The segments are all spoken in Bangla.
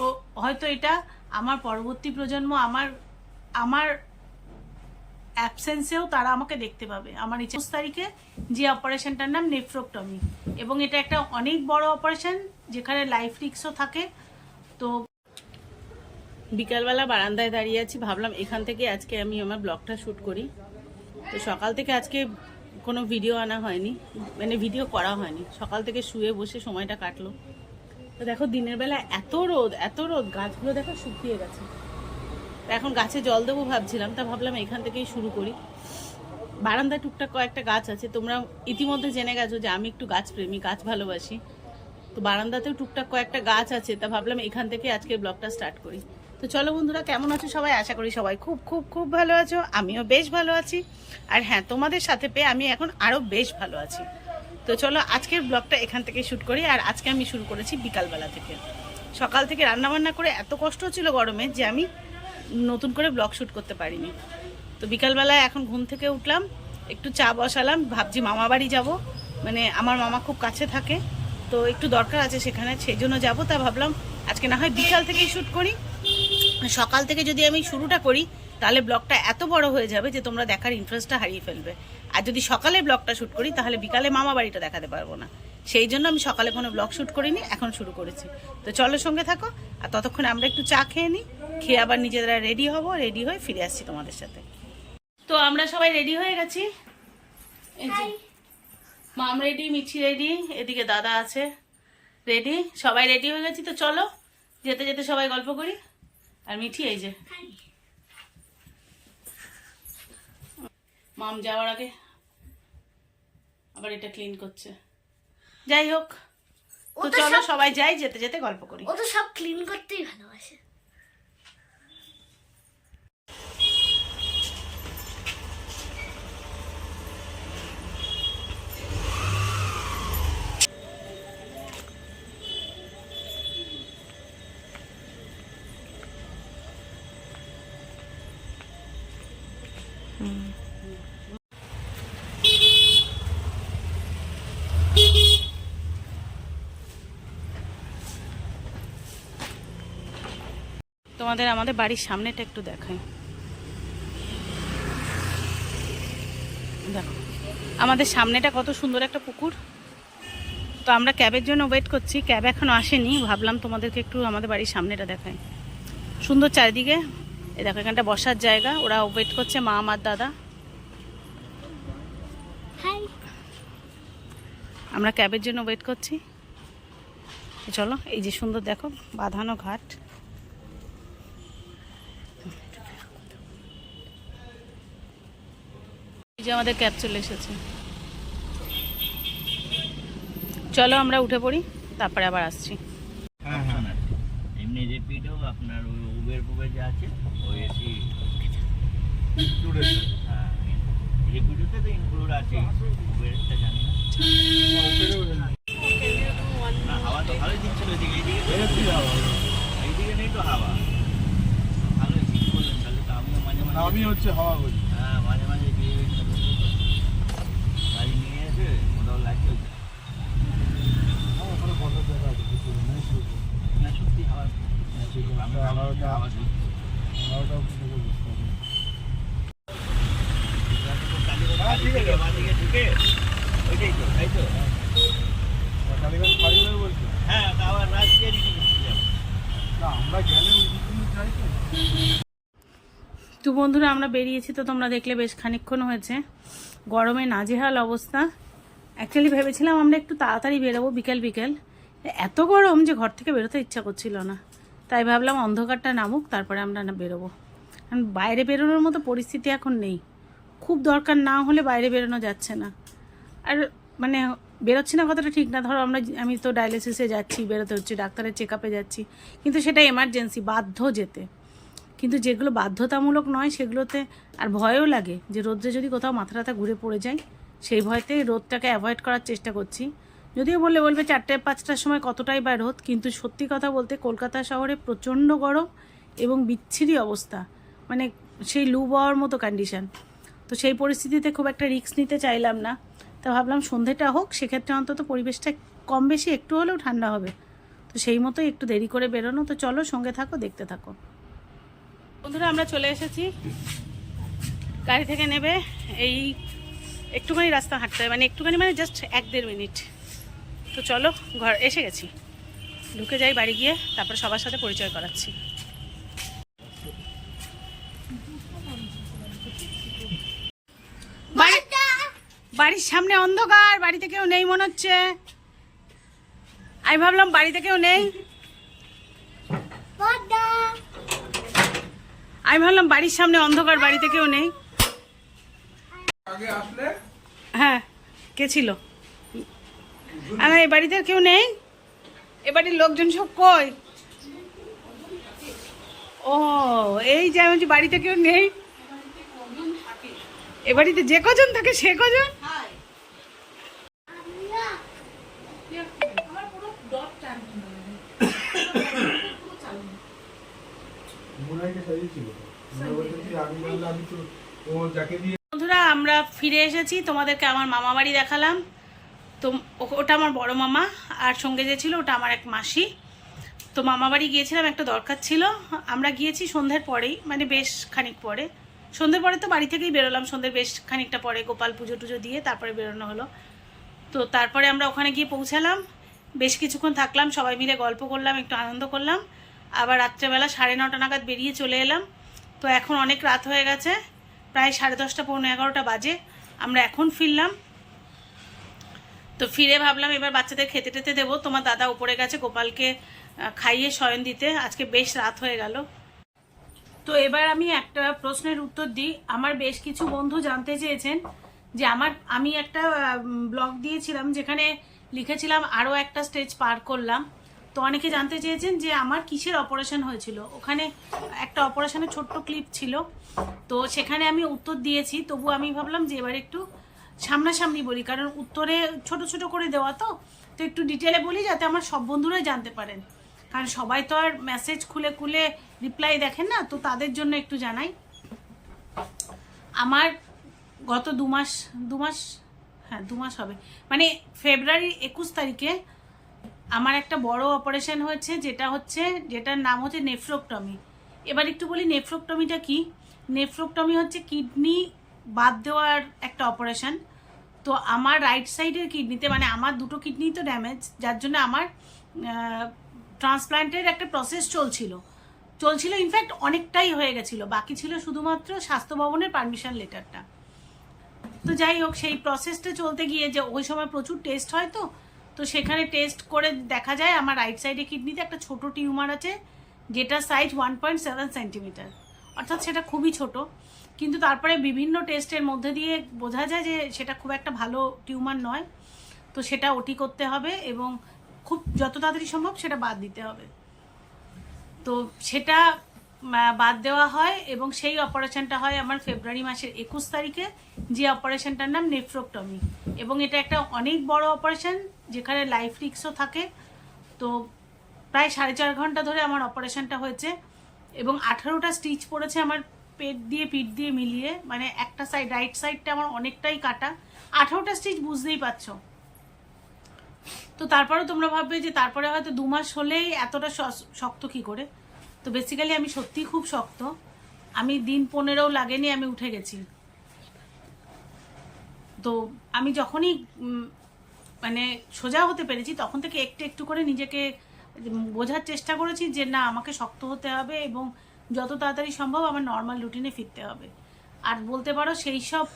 তো হয়তো এটা আমার পরবর্তী প্রজন্ম, আমার আমার অ্যাবসেন্সেও তারা আমাকে দেখতে পাবে। আমার চব্বিশ তারিখে যে অপারেশনটার নাম নেফ্রোক্টমি এবং এটা একটা অনেক বড় অপারেশন যেখানে লাইফ রিক্সও থাকে। তো বিকালবেলা বারান্দায় দাঁড়িয়ে আছি, ভাবলাম এখান থেকে আজকে আমি আমার ব্লগটা শ্যুট করি। তো সকাল থেকে আজকে কোনো ভিডিও আনা হয়নি মানে ভিডিও করা হয়নি। সকাল থেকে শুয়ে বসে সময়টা কাটলো। তো দেখো দিনের বেলা এত রোদ এত রোদ, গাছগুলো দেখো শুকিয়ে গেছে। এখন গাছে জল দেবো ভাবছিলাম, তা ভাবলাম এখান থেকেই শুরু করি। বারান্দায় টুকটাক কয়েকটা গাছ আছে, তোমরা ইতিমধ্যে জেনে গেছো যে আমি একটু গাছ প্রেমী গাছ ভালোবাসি। তো বারান্দাতেও টুকটাক কয়েকটা গাছ আছে, তা ভাবলাম এখান থেকে আজকে ব্লগটা স্টার্ট করি। তো চলো বন্ধুরা, কেমন আছো সবাই? আশা করি সবাই খুব খুব খুব ভালো আছো। আমিও বেশ ভালো আছি। আর হ্যাঁ তোমাদের সাথে পেয়ে আমি এখন আরও বেশ ভালো আছি। তো চলো আজকের ব্লগটা এখান থেকে শ্যুট করি, আর আজকে আমি শুরু করেছি বিকালবেলা থেকে। সকাল থেকে রান্নাবান্না করে এত কষ্ট ছিল গরমে যে আমি নতুন করে ব্লগ শ্যুট করতে পারিনি। তো বিকালবেলায় এখন ঘুম থেকে উঠলাম, একটু চা বসালাম, ভাবছি মামা বাড়ি যাব। মানে আমার মামা খুব কাছে থাকে, তো একটু দরকার আছে সেখানে, সেই জন্য যাব। তা ভাবলাম আজকে না হয় বিকাল থেকেই শ্যুট করি সকাল থেকে যদি আমি শুরুটা করি তাহলে ব্লগটা এত বড় হয়ে যাবে যে তোমরা দেখার ইন্টারেস্টটা হারিয়ে ফেলবে। আর যদি সকালে ব্লগটা শ্যুট করি তাহলে বিকালে মামা বাড়িটা দেখাতে পারব না। সেই জন্য আমি সকালে কোনো ব্লগ শ্যুট করিনি এখন শুরু করেছি। তো চলো সঙ্গে থাকো আর ততক্ষণ আমরা একটু চা খেয়ে নিই। খেয়ে আবার নিজেরা রেডি হব রেডি হয়ে ফিরে আসছি তোমাদের সাথে। তো আমরা সবাই রেডি হয়ে গেছি? মাম রেডি মিঠি রেডি এদিকে দাদা আছে রেডি সবাই রেডি হয়ে গেছি তো চলো যেতে যেতে সবাই গল্প করি। আর মিঠি এই যে। মাম যাওয়ার আগে আবার এটা ক্লিন করছে। যাই হোক তো চলো সবাই যাই যেতে যেতে গল্প করি। ও তো সব ক্লিন করতেই ভালোবাসে। তোমাদের আমাদের বাড়ির সামনেটা একটু দেখাই। দেখো, আমাদের সামনেটা কত সুন্দর একটা পুকুর। তো আমরা ক্যাবের জন্য ওয়েট করছি, ক্যাব এখনও আসেনি, ভাবলাম তোমাদেরকে একটু আমাদের বাড়ির সামনেটা দেখাই। সুন্দর চারিদিকে এই দেখো এখানটা বসার জায়গা। ওরা ওয়েট করছে মা আমার দাদা। আমরা ক্যাবের জন্য ওয়েট করছি। চলো এই যে সুন্দর দেখো বাঁধানো ঘাট। এই যে আমাদের ক্যাব চলে এসেছে। চলো আমরা উঠে পড়ি তারপরে আবার আসছি হ্যাঁ হ্যাঁ এমনি রেপিডো আপনার ওই ফুবের আছে ওই এসি হ্যাঁ রেপিডোতে তো ইনক্লুড আছে উবেরটা জানি না। না হাওয়া তো ভালোই দিচ্ছিল এদিকে এইদিকে এইদিকে নেই তো হাওয়া। ভালো ঠিক বললেন তাহলে তো আমিও মাঝে মাঝে আমি হচ্ছে হাওয়া বলি। হ্যাঁ মাঝে মাঝে গিয়ে গাড়ি নিয়ে এসে কোথাও লাগছে না সত্যি হাওয়া তো বন্ধুরা, আমরা বেরিয়েছি তো তোমরা দেখলে বেশ খানিকক্ষণ হয়েছে। গরমে নাজেহাল অবস্থা। অ্যাকচুয়ালি ভেবেছিলাম আমরা একটু তাড়াতাড়ি বেরোবো বিকেল বিকেল। এত গরম যে ঘর থেকে বেরোতে ইচ্ছা করছিল না। তাই ভাবলাম অন্ধকারটা নামুক, তারপরে আমরা না বেরোবো। কারণ বাইরে বেরোনোর মতো পরিস্থিতি এখন নেই। খুব দরকার না হলে বাইরে বেরোনো যাচ্ছে না। আর মানে বেরোচ্ছি না কথাটা ঠিক না। ধরো আমরা আমি তো ডায়ালিসিসে যাচ্ছি, বেরোতে হচ্ছে, ডাক্তারের চেক আপে যাচ্ছি। কিন্তু সেটা এমার্জেন্সি বাধ্য যেতে। কিন্তু যেগুলো বাধ্যতামূলক নয়, সেগুলোতে আর ভয়ও লাগে। যে রোদ্রে যদি কোথাও মাথা টাথা ঘুরে পড়ে যায়, সেই ভয়তে রোদটাকে অ্যাভয়েড করার চেষ্টা করছি। যদিও বললে বলবে চারটে পাঁচটার সময় কতটাই বা রোদ, কিন্তু সত্যি কথা বলতে কলকাতা শহরে প্রচণ্ড গরম এবং বিচ্ছিরি অবস্থা। মানে সেই লু বওয়ার মতো কন্ডিশন তো সেই পরিস্থিতিতে খুব একটা রিস্ক নিতে চাইলাম না। তা ভাবলাম সন্ধেটা হোক, সেক্ষেত্রে অন্তত পরিবেশটা কম বেশি একটু হলেও ঠান্ডা হবে। তো সেই মতোই একটু দেরি করে বেরোনো। তো চলো সঙ্গে থাকো, দেখতে থাকো। বন্ধুরা, আমরা চলে এসেছি। গাড়ি থেকে নেবে, এই একটুখানি রাস্তা হাঁটতে হয় মানে একটুখানি মানে জাস্ট এক দেড় মিনিট। তো চলো ঘর এসে গেছি। ঢুকে যাই বাড়ি গিয়ে তারপর সবার সাথে পরিচয় করাচ্ছি। বাড়ি- বাড়ির সামনে অন্ধকার বাড়িতে কেউ নেই মনে হচ্ছে। আমি ভাবলাম বাড়িতে কেউ নেই। আমি ভাবলাম বাড়ির সামনে অন্ধকার বাড়িতে কেউ নেই। হ্যাঁ কে ছিল? আর এই বাড়িতে কেউ নেই? এ বাড়ির লোকজন সব কই? ও, এই যে আমি বাড়িতে কেউ নেই? এ বাড়িতে যে কজন থাকে, সে কজন? বন্ধুরা, আমরা ফিরে এসেছি, তোমাদেরকে আমার মামা বাড়ি দেখালাম। তো ওটা আমার বড় মামা, আর সঙ্গে যে ছিল ওটা আমার এক মাসি। তো মামা বাড়ি গিয়েছিলাম, একটা দরকার ছিল। আমরা গিয়েছি সন্ধ্যের পরেই মানে বেশ খানিক পরে। সন্ধ্যের পরে তো বাড়ি থেকেই বেরোলাম, সন্ধ্যের বেশ খানিকটা পরে গোপাল পুজো টুজো দিয়ে তারপরে বেরোনো হলো। তো তারপরে আমরা ওখানে গিয়ে পৌঁছালাম, বেশ কিছুক্ষণ থাকলাম, সবাই মিলে গল্প করলাম, একটু আনন্দ করলাম। আবার রাত্রেবেলা সাড়ে নটা নাগাদ বেরিয়ে চলে এলাম। তো এখন অনেক রাত হয়ে গেছে, প্রায় সাড়ে দশটা, পৌনে এগারোটা বাজে। আমরা এখন ফিরলাম তো ফিরে ভাবলাম এবার বাচ্চাদের খেতে টেতে দেবো। তোমার দাদা উপরে গেছে, গোপালকে খাইয়ে শয়ন দিতে। আজকে বেশ রাত হয়ে গেল। তো এবার আমি একটা প্রশ্নের উত্তর দিই। আমার বেশ কিছু বন্ধু জানতে চেয়েছেন যে আমার, আমি একটা ব্লগ দিয়েছিলাম যেখানে লিখেছিলাম আরও একটা স্টেজ পার করলাম। তো অনেকে জানতে চেয়েছেন যে আমার কিসের অপারেশন হয়েছিল? ওখানে একটা অপারেশনের ছোট্ট ক্লিপ ছিল। তো সেখানে আমি উত্তর দিয়েছি। তবু আমি ভাবলাম যে এবার একটু সামনাসামনি বলি, কারণ উত্তরে ছোট ছোট করে দেওয়া তো তো একটু ডিটেলে বলি যাতে আমার সব বন্ধুরাই জানতে পারেন। কারণ সবাই তো আর মেসেজ খুলে খুলে রিপ্লাই দেখেন না, তো তাদের জন্য একটু জানাই। আমার গত দু মাস দু মাস হ্যাঁ দু মাস হবে। মানে ফেব্রুয়ারি একুশ তারিখে আমার একটা বড় অপারেশন হয়েছে, যেটা হচ্ছে, যেটার নাম হচ্ছে নেফ্রোক্টমি এবার একটু বলি নেফ্রোক্টমিটা কি? নেফ্রোক্টমি হচ্ছে কিডনি বাদ দেওয়ার একটা অপারেশন তো আমার রাইট সাইডের কিডনিতে মানে আমার দুটো কিডনি তো ড্যামেজ যার জন্য আমার ট্রান্সপ্লান্টের একটা প্রসেস চলছিল। চলছিল ইনফ্যাক্ট অনেকটাই হয়ে গেছিল। বাকি ছিল শুধুমাত্র স্বাস্থ্য ভবনের পারমিশন লেটারটা তো যাই হোক, সেই প্রসেসটা চলতে গিয়ে যে ওই সময় প্রচুর টেস্ট হয় তো তো সেখানে টেস্ট করে দেখা যায় আমার রাইট সাইডে কিডনিতে একটা ছোট টিউমার আছে যেটা size one point seven centimetre অর্থাৎ সেটা খুবই ছোট। কিন্তু তারপরে বিভিন্ন টেস্টের মধ্যে দিয়ে বোঝা যায় যে সেটা খুব একটা ভালো টিউমার নয়। তো সেটা ওটি করতে হবে এবং খুব যত তাড়াতাড়ি সম্ভব সেটা বাদ দিতে হবে। তো সেটা বাদ দেওয়া হয় এবং সেই অপারেশনটা হয় আমার ফেব্রুয়ারি মাসের একুশ তারিখে, যে অপারেশনটার নাম নেফ্রোক্টমি এবং এটা একটা অনেক বড় অপারেশন যেখানে লাইফ রিক্সও থাকে। তো প্রায় সাড়ে চার ঘণ্টা ধরে আমার অপারেশনটা হয়েছে। এবং আঠারোটা স্টিচ পড়েছে আমার পেট দিয়ে, পিঠ দিয়ে মিলিয়ে। মানে একটা সাইড রাইট সাইডটা আমার অনেকটাই কাটা। আঠারোটা স্টিচ বুঝতেই পারছ। তো তারপরে তোমরা ভাববে যে তারপরে হয়তো দু মাস হলেই এতটা শক্ত কি করে? তো বেসিক্যালি আমি সত্যিই খুব শক্ত। আমি দিন পনেরোও লাগেনি, আমি উঠে গেছি। তো আমি যখনই মানে সোজা হতে পেরেছি, তখন থেকে একটু একটু করে নিজেকে বোঝার চেষ্টা করেছি যে না, আমাকে শক্ত হতে হবে এবং যত তাড়াতাড়ি সম্ভব আমার নর্মাল রুটিনে ফিরতে হবে। আর বলতে পারো, সেই সব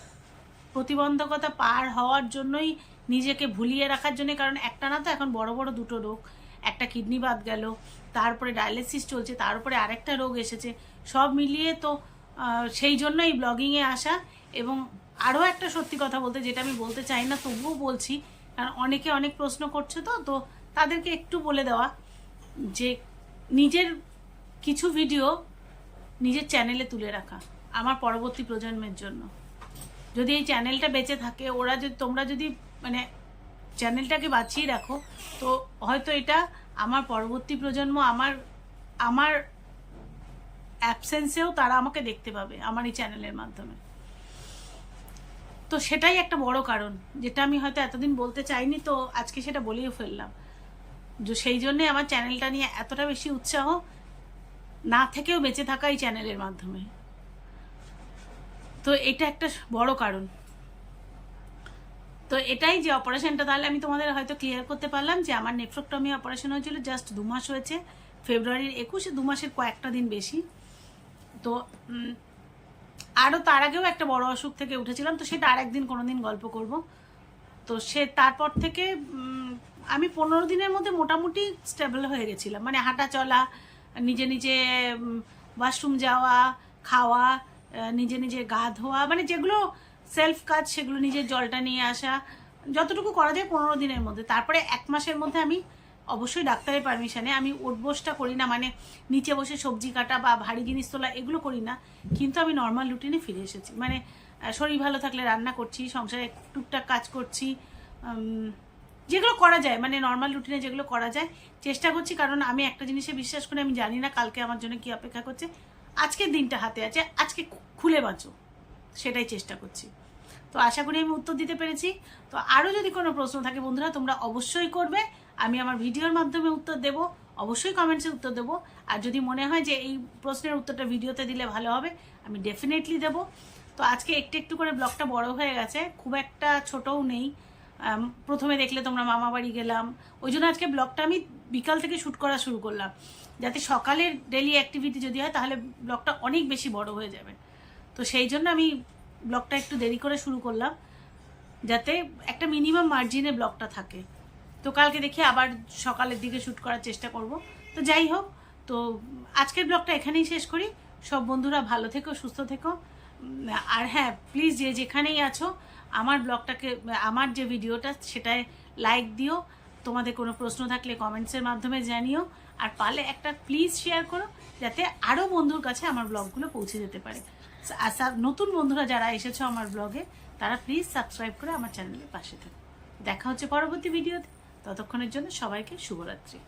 প্রতিবন্ধকতা পার হওয়ার জন্যই নিজেকে ভুলিয়ে রাখার জন্য, কারণ একটা না তো এখন বড় বড় দুটো রোগ, একটা কিডনি বাদ গেল, তারপরে ডায়ালিসিস চলছে, তার উপরে আরেকটা রোগ এসেছে, সব মিলিয়ে তো সেই জন্য এই ব্লগিংয়ে আসা এবং আরও একটা সত্যি কথা বলতে, যেটা আমি বলতে চাই না, তবুও বলছি, কারণ অনেকে অনেক প্রশ্ন করছে তো তো তাদেরকে একটু বলে দেওয়া। যে নিজের কিছু ভিডিও নিজের চ্যানেলে তুলে রাখা আমার পরবর্তী প্রজন্মের জন্য। যদি এই চ্যানেলটা বেঁচে থাকে, ওরা যদি, তোমরা যদি মানে চ্যানেলটাকে বাঁচিয়ে রাখো, তো হয়তো এটা আমার পরবর্তী প্রজন্ম আমার আমার অ্যাবসেন্সেও তারা আমাকে দেখতে পাবে আমার এই চ্যানেলের মাধ্যমে। তো সেটাই একটা বড় কারণ, যেটা আমি হয়তো এতদিন বলতে চাইনি, তো আজকে সেটা বলেও ফেললাম। সেই জন্যে আমার চ্যানেলটা নিয়ে এতটা বেশি উৎসাহ না থেকেও বেঁচে থাকা এই চ্যানেলের মাধ্যমে। তো এটা একটা বড় কারণ। তো এটাই যে অপারেশনটা, তাহলে আমি তোমাদের হয়তো ক্লিয়ার করতে পারলাম যে আমার নেফ্রোক্টমি অপারেশন হয়েছিল জাস্ট দু মাস হয়েছে, ফেব্রুয়ারির একুশে, দু মাসের কয়েকটা দিন বেশি। তো আরও তার আগেও একটা বড় অসুখ থেকে উঠেছিলাম, তো সেটা আর একদিন কোনো দিন গল্প করব। তো সে তারপর থেকে আমি পনেরো দিনের মধ্যে মোটামুটি স্টেবল হয়ে গেছিলাম। মানে হাঁটা চলা, নিজে নিজে ওয়াশরুম যাওয়া, খাওয়া নিজে নিজে গা ধোয়া মানে যেগুলো সেলফ কাজ, সেগুলো নিজের জলটা নিয়ে আসা, যতটুকু করা যায় পনেরো দিনের মধ্যে। তারপরে এক মাসের মধ্যে আমি অবশ্যই ডাক্তারের পারমিশানে আমি উঠবোসটা করি না মানে নিচে বসে সবজি কাটা বা ভারী জিনিস তোলা, এগুলো করি না। কিন্তু আমি নর্মাল রুটিনে ফিরে এসেছি। মানে শরীর ভালো থাকলে রান্না করছি, সংসারে টুকটাক কাজ করছি যেগুলো করা যায় মানে নর্মাল রুটিনে যেগুলো করা যায়, চেষ্টা করছি। কারণ আমি একটা জিনিসে বিশ্বাস করি, আমি জানি না কালকে আমার জন্য কি অপেক্ষা করছে। আজকের দিনটা হাতে আছে, আজকে খুলে বাঁচো, সেটাই চেষ্টা করছি। তো আশা করি আমি উত্তর দিতে পেরেছি। তো আরও যদি কোনো প্রশ্ন থাকে বন্ধুরা, তোমরা অবশ্যই করবে। আমি আমার ভিডিওর মাধ্যমে উত্তর দেব, অবশ্যই কমেন্টসে উত্তর দেব। আর যদি মনে হয় যে এই প্রশ্নের উত্তরটা ভিডিওতে দিলে ভালো হবে, আমি ডেফিনেটলি দেব। তো আজকে একটু একটু করে ব্লগটা বড় হয়ে গেছে, খুব একটা ছোটও নেই। প্রথমে দেখলে তোমরা মামা বাড়ি গেলাম। ওই জন্য আজকে ব্লগটা আমি বিকাল থেকে শ্যুট করা শুরু করলাম। যাতে সকালের ডেলি অ্যাক্টিভিটি যদি হয়, তাহলে ব্লগটা অনেক বেশি বড় হয়ে যাবে। তো সেই জন্য আমি ব্লগটা একটু দেরি করে শুরু করলাম, যাতে একটা মিনিমাম মার্জিনে ব্লগটা থাকে। তো কালকে দেখি আবার সকালের দিকে শ্যুট করার চেষ্টা করব। তো যাই হোক, তো আজকের ব্লগটা এখানেই শেষ করি। সব বন্ধুরা ভালো থেকো, সুস্থ থেকো। আর হ্যাঁ প্লিজ যে যেখানেই আছো আমার ব্লগটাকে, আমার যে ভিডিওটা, সেটায় লাইক দিও। তোমাদের কোনো প্রশ্ন থাকলে কমেন্টসের মাধ্যমে জানিও। আর পারলে একটা প্লিজ শেয়ার করো, যাতে আরও বন্ধুর কাছে আমার ব্লগগুলো পৌঁছে যেতে পারে। আর সা- নতুন বন্ধুরা যারা এসেছ আমার ব্লগে, তারা প্লিজ সাবস্ক্রাইব করে আমার চ্যানেলের পাশে থাকো। দেখা হচ্ছে পরবর্তী ভিডিওতে ততক্ষণের জন্য সবাইকে শুভরাত্রি।